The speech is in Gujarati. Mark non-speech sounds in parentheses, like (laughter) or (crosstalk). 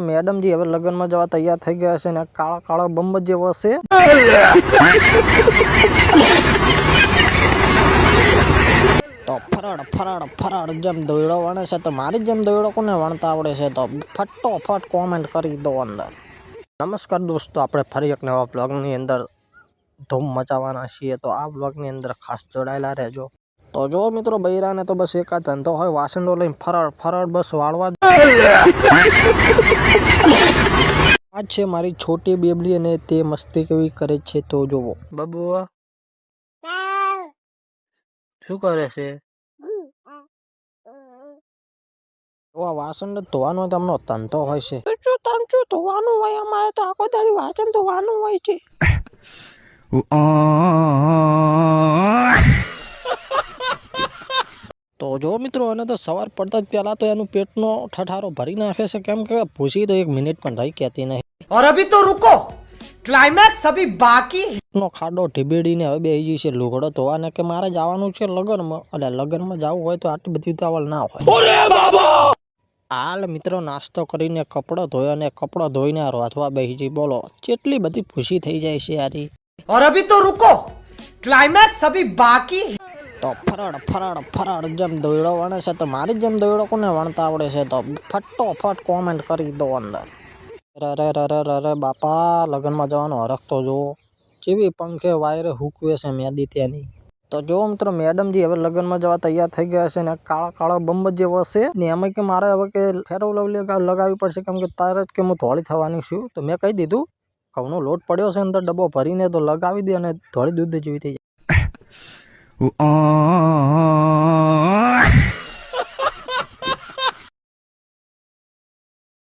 મેડમજી હવે લગ્નમાં જવા તૈયાર થઈ ગયા છે ને કાળા કાળા બંબ જેવો છે. તો ફરાડ ફરાડ ફરડ જેમ દોયડો વણે છે, તો મારી જેમ દોયડો કોને વણતા આવડે છે? તો ફટોફટ કોમેન્ટ કરી દો અંદર. નમસ્કાર દોસ્તો, આપણે ફરી એક નવા બ્લોગની અંદર ધૂમ મચાવવાના છીએ. તો આ બ્લોગની અંદર ખાસ જોડાયેલા રહેજો. તો જો મિત્રો બૈરાને તો બસ એકાદ ધંધો હોય વાસણો લઈને ફરળ ફરળ બસ વાળવા આ છે મારી છોટી બેબલી અને તે મસ્તી કેવી કરે છે તો જોવો. બબુ શું કરે છે? તો આ વાસણ ધોવાનો તમને ધંધો હોય છે. શું તમ શું ધોવાનું હોય અમારે તો આખો દાડી વાસણ ધોવાનું હોય છે. (laughs) જો મિત્રો એને તો સવાર પડતા જ પહેલા તો એનું પેટનો ઠઠારો ભરી નાખે છે. કેમ કે ભૂસી તો એક મિનિટ પણ રહી કહેતી નહીં. ઓર અભી તો રૂકો. ક્લાઇમેક્સ અભી બાકી નો ખાડો ઢીબેડીને હવે બેહી જઈ છે. લુગડો તો આને કે મારે જવાનું છે લગનમાં? એટલે લગનમાં જવું હોય તો આટલી બધી ઉતાવળ ના હોય. હાલ મિત્રો નાસ્તો કરીને કપડો ધોયો અને કપડો ધોઈને રોધવા બેસી બોલો કેટલી બધી ખુશી થઈ જાય છે યારી? ઓર અભી તો રૂકો. ક્લાઇમેક્સ અભી બાકી તો ફરડ ફરડ, ફરાડ જેમ દોયડો વણે છે, તો મારી જેમ દોયડો કોને વણતા આવડે છે? તો ફટોફટ કોમેન્ટ કરી દો અંદર. રે રે રે બાપા, લગ્નમાં જવાનો હરખ તો જો જેવી પંખે વાયરે હુકવે છે મેદી ત્યાંની તો જો મિત્રો, મેડમજી હવે લગ્નમાં જવા તૈયાર થઈ ગયા છે ને, કાળા કાળા બંબ જેવો છે ને, એમાં કે મારે હવે કે ફેરવ લવલી લગાવવી પડશે, કેમ કે જ કે હું ધોળી થવાની છું. તો મેં કહી દીધું, ઘઉંનો લોટ પડ્યો છે અંદર ડબ્બો ભરીને, તો લગાવી દે અને ધોળી દૂધ જેવી થઈ જાય